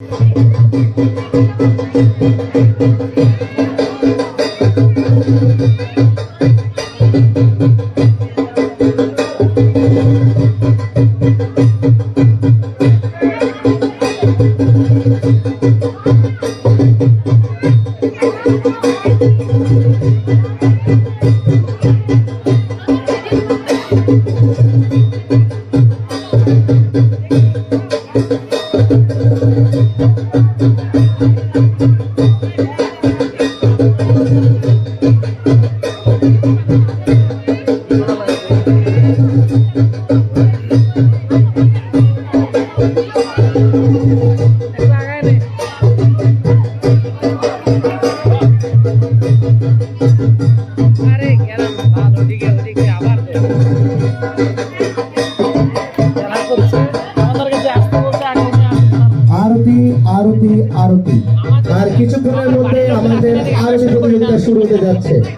আরে শুরু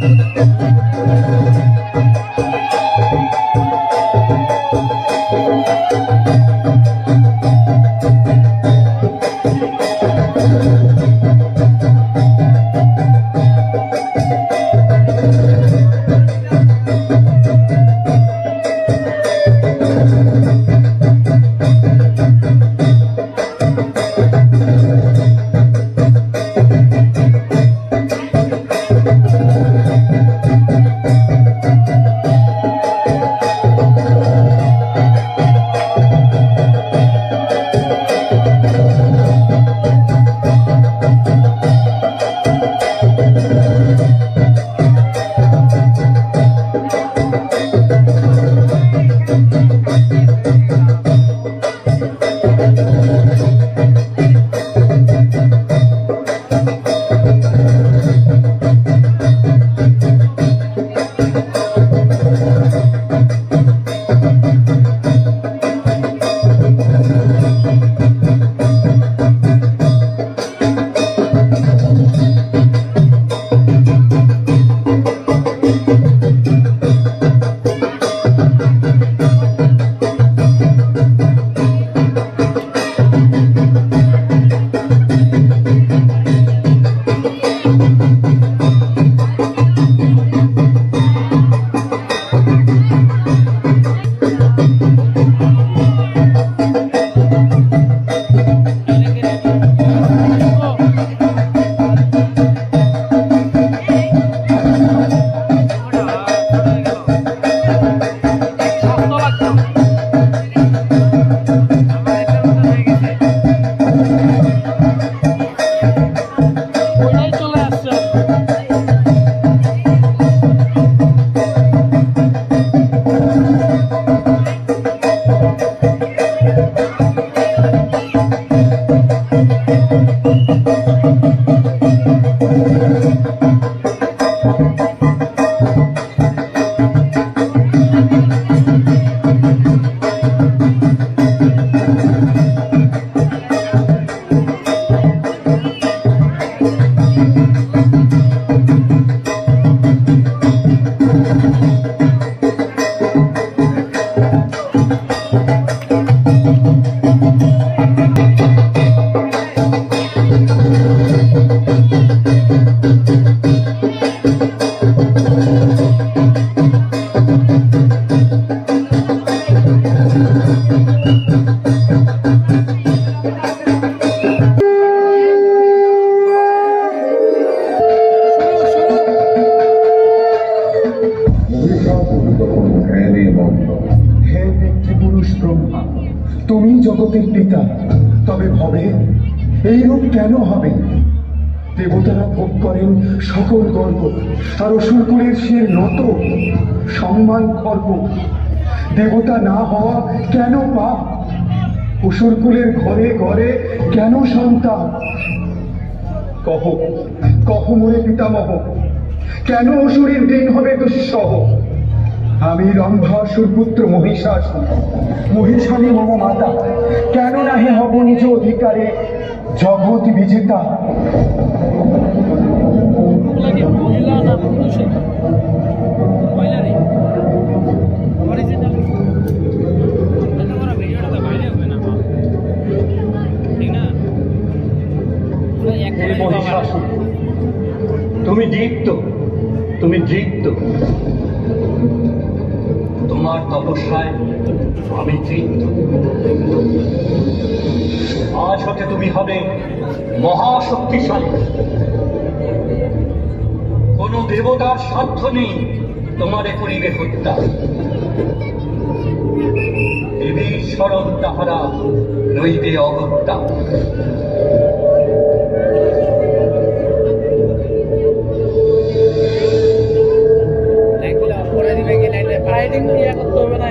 Thank you. খর্ব দেবতা না হওয়া কেন পাপ অসুরকুলের ঘরে ঘরে কেন সন্তান? কহ কহ মোরে পিতামহ, কেন অসুরের দিন হবে দুঃসহ? আমি রম্ভাসুর পুত্র মহিষাসুর মহিষানী মম মাতা, কেন নাহি হব নিজ অধিকারে জগৎ বিজেতা? মহিলা না তুমি দীপ্ত, তুমি দৃপ্ত। তোমার তপস্যায় আমি তৃপ্ত আজ হতে তুমি হবে মহাশক্তিশালী। কোন দেবতার সাধ্য নেই তোমারে করিবে হত্যা। দেবীর স্মরণ তাহারা রইবে অগত্যা। কি লাইটে লাইটিং দিয়ে করতে হবে না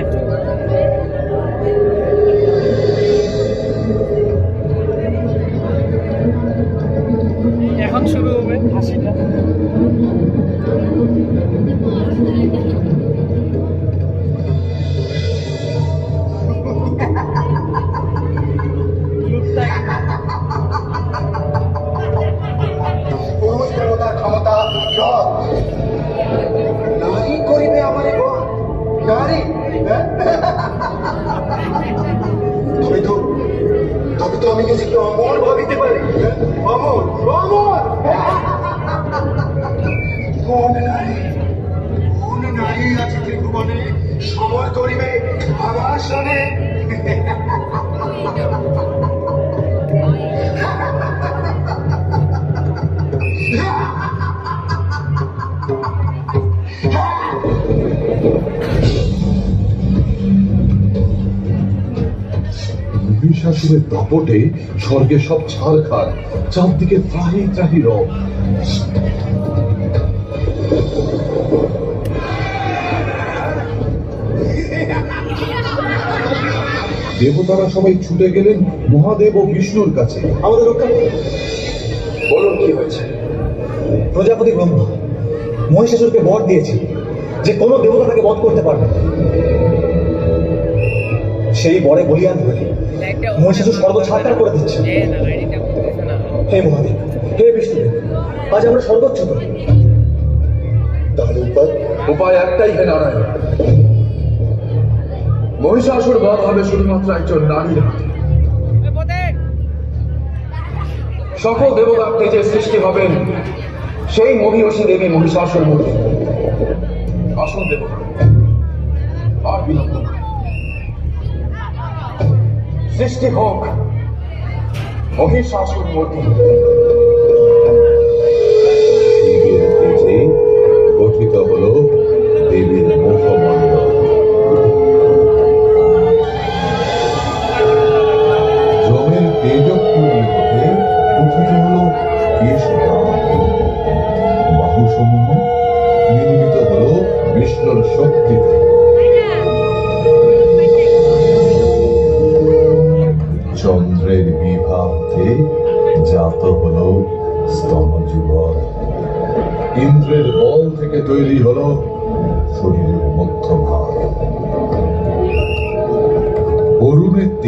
আমি নিজেকে অমর ভাবিতে পারি? অমর অমর! কোন আছে ত্রিভুবনে সমর করিবে আমার সনে মহিষাসুরের দাপটে স্বর্গে সব ছাড় খার চারদিকে ত্রাহি ত্রাহি রব দেবতারা সবাই ছুটে গেলেন মহাদেব ও বিষ্ণুর কাছে আমাদের রক্ষা। বলুন কি হয়েছে প্রজাপতি ব্রহ্মা, মহিষাসুরকে বর দিয়েছে যে কোনো দেবতা তাকে বধ করতে পারবে। সেই বরে বলিয়ান হয়ে মহিষাসুর সর্ব ছাড়খাড় করে দিচ্ছে। হে মহাদেব হে বিষ্ণুদেব আজ আমরা সর্বোচ্চ করি। তাহলে উপায় উপায় একটাই হে নারায়ণ। মহিষাসুর বধ হবে শুধুমাত্র একজন নারীর হাতে সকল দেবতার যে সৃষ্টি হবেন সেই মহিষী দেবী মহিষাসুর মূর্তি আসুন দেবতা। সৃষ্টি হোক মহিষাসুর মূর্তি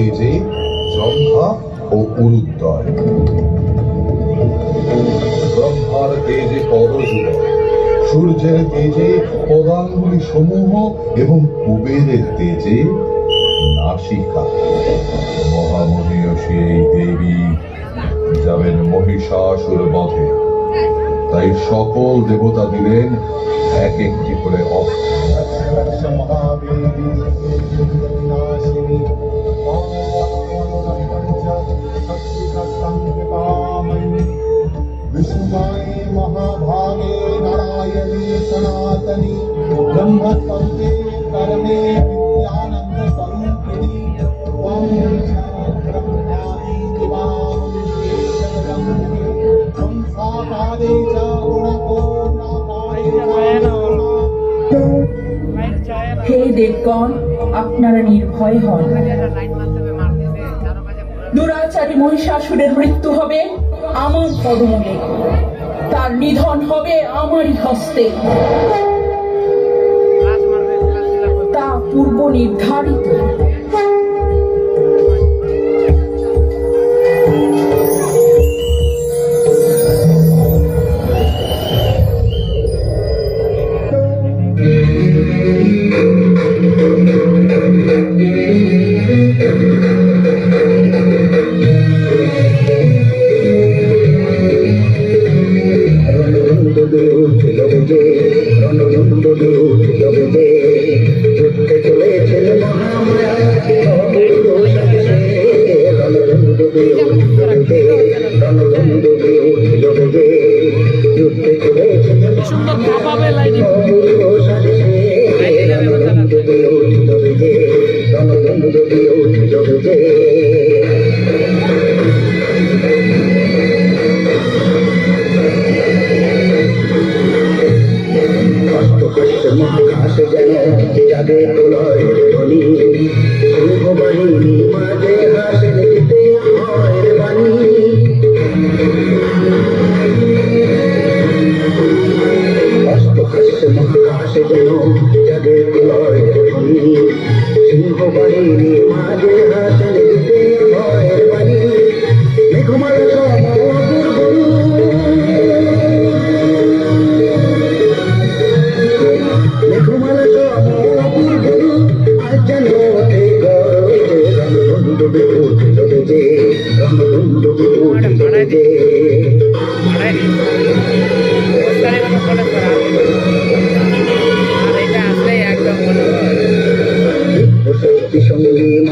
তেজে জঙ্ঘা ও উরুদ্দয় ব্রহ্মার তেজে পদযুগ সূর্যের তেজে পদাঙ্গুলি সমূহ এবং কুবেরের তেজে নাসিকা মহামহিয়সী এই দেবী যাবেন মহিষাসুর বধে। তাই সকল দেবতা দিলেন এক একটি করে অস্ত্র। सनातनी ब्रह्मस्पन्दे कर्मे विद्यानन्द स्वरूपिणी त्वं ब्रह्मादि दिवामुखे जगदम्बे त्वं साकारे च गुणपूर्णाकारे च লাইট চায় না হে দেবগণ আপনারা নির্ভয় হন লাইট মারতে হবে মারতেছে চারো কাছে পুরো দুরাচারী মহিষাসুরের মৃত্যু হবে আমার পদমূলে তার নিধন হবে আমারই হস্তে মহাকাশ যেন যাবে প্রলয় ধ্বনি সিংহ বাহিনী মাঝে হাসেন দিতে হয় বাণী অষ্টহাস্য মহাকাশ মাঝে হাসেন ما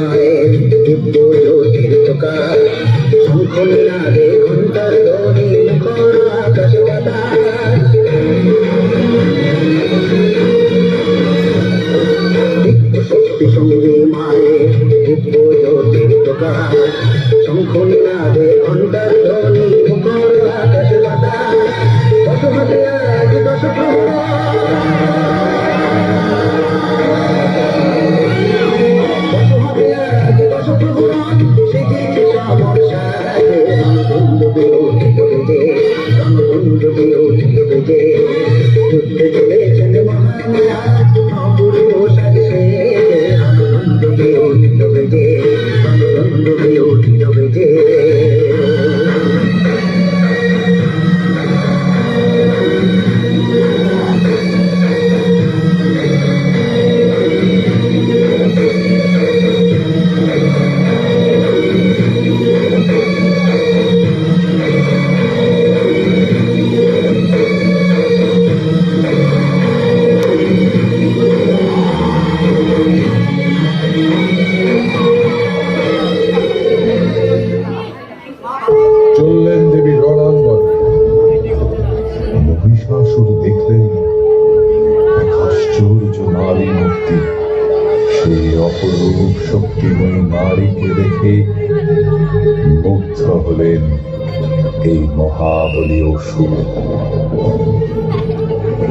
এই মহাবলী অসুর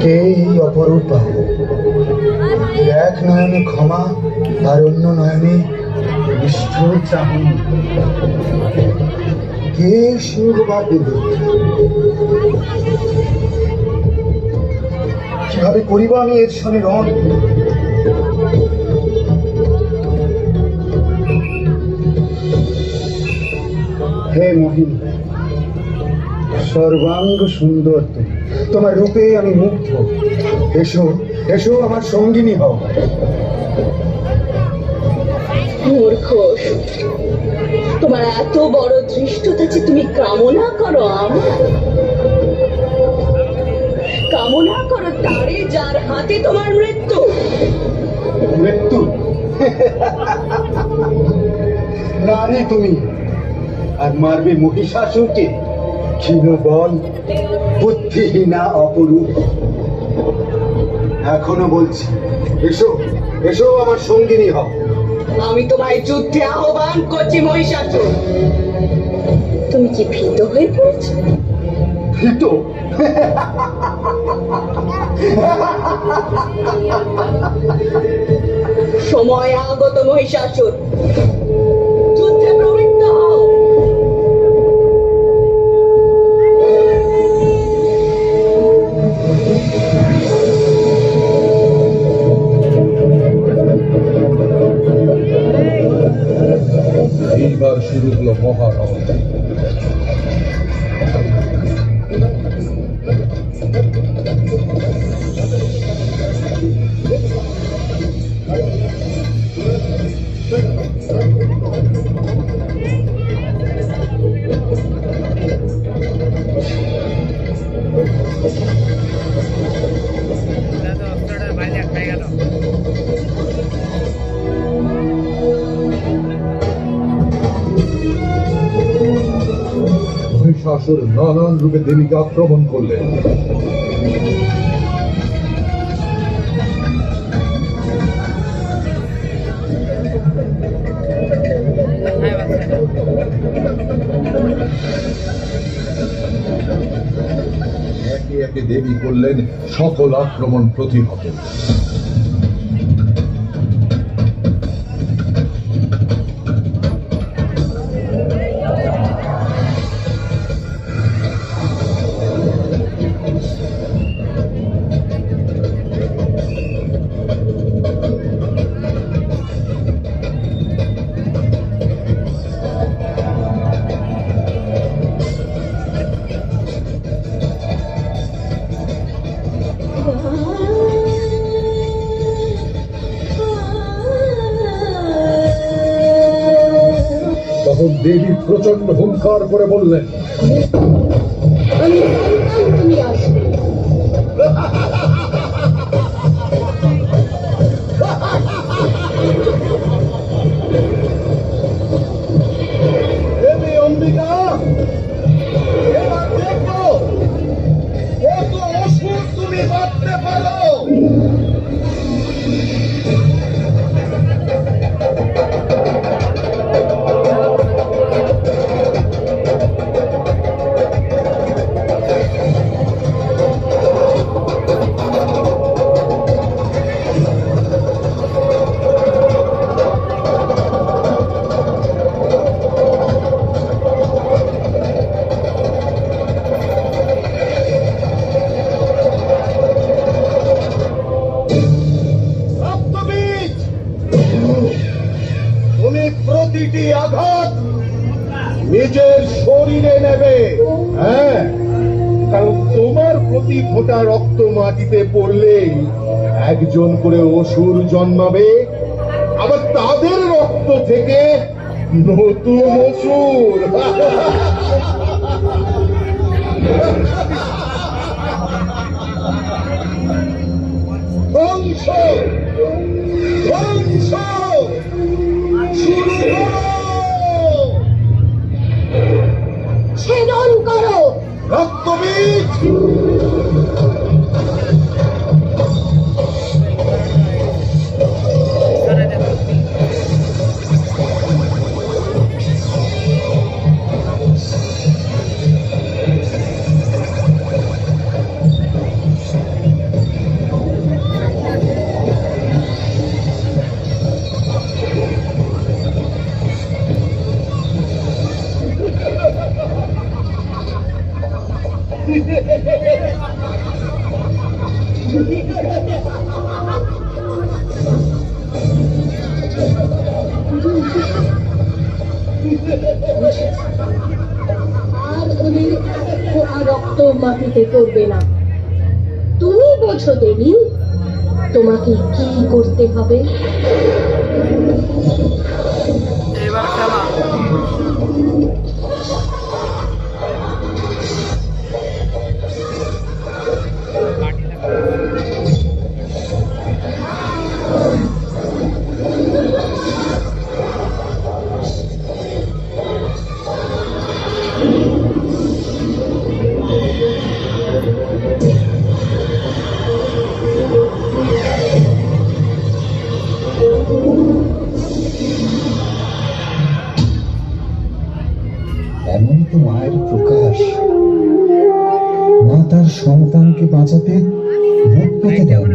কে এই অপরূপা এক নয়নে ক্ষমা, আর অন্য নয়নে নিষ্ঠুর চাহনি। কে সুর বা কীভাবে করিব আমি এর সনে রণ হে মোহিনী সর্বাঙ্গ সুন্দর তুমি। তোমার রূপে আমি মুগ্ধ। এসো এসো আমার সঙ্গিনী হও। মূর্খ। তোমার এত বড় ধৃষ্টতা যে তুমি কামনা করো আমার। কামনা করো তারে যার হাতে তোমার মৃত্যু। মৃত্যু? নারী তুমি। আর মারবে মহিষাসুরকে। ক্ষীণ বল বুদ্ধিহীনা অপরূপ। এখনও বলছি এসো এসো আমার সঙ্গিনী হও। আমি তোমায় যুদ্ধে আহ্বান করছি মহিষাসুর। তুমি কি ভীত হয়ে পড়েছো? ভীত? সময় আগত মহিষাসুর। Cruz lo moja. আসর নানান রূপে দেবীকে আক্রমণ করলেন। একে একে দেবী করলেন সকল আক্রমণ প্রতিহত। হুঙ্কার করে বললেন প্রতি ফোঁটা রক্ত মাটিতে পড়লে একজন করে অসুর জন্মাবে। আবার তাদের রক্ত থেকে নতুন অসুর। ধ্বংস ধ্বংস ছেদন করো। রক্তবীজ। চিনতে করবে না। তুমি বোঝো দেবী তোমাকে কি করতে হবে? Thank you.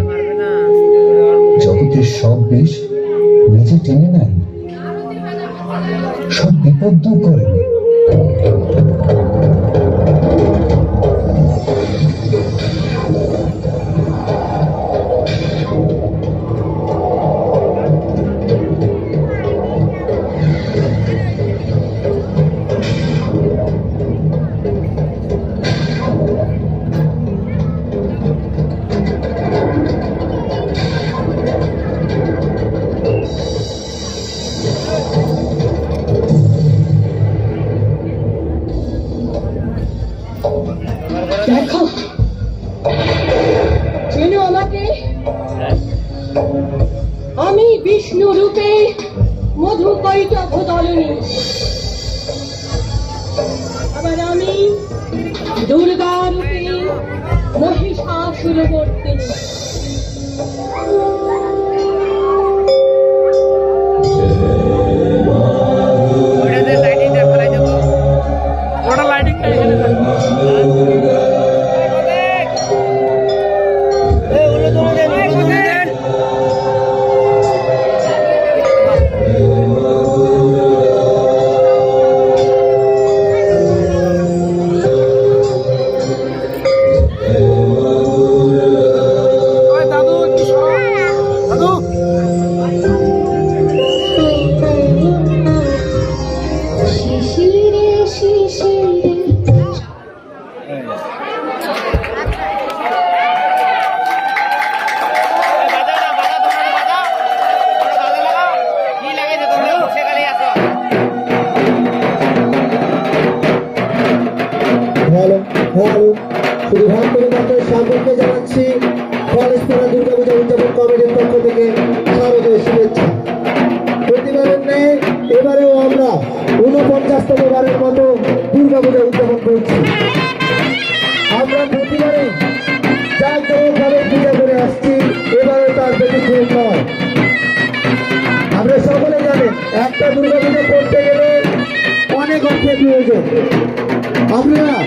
আপনারা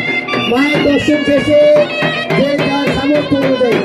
মায়ের দর্শন শেষে যে যার সামর্থ্য অনুযায়ী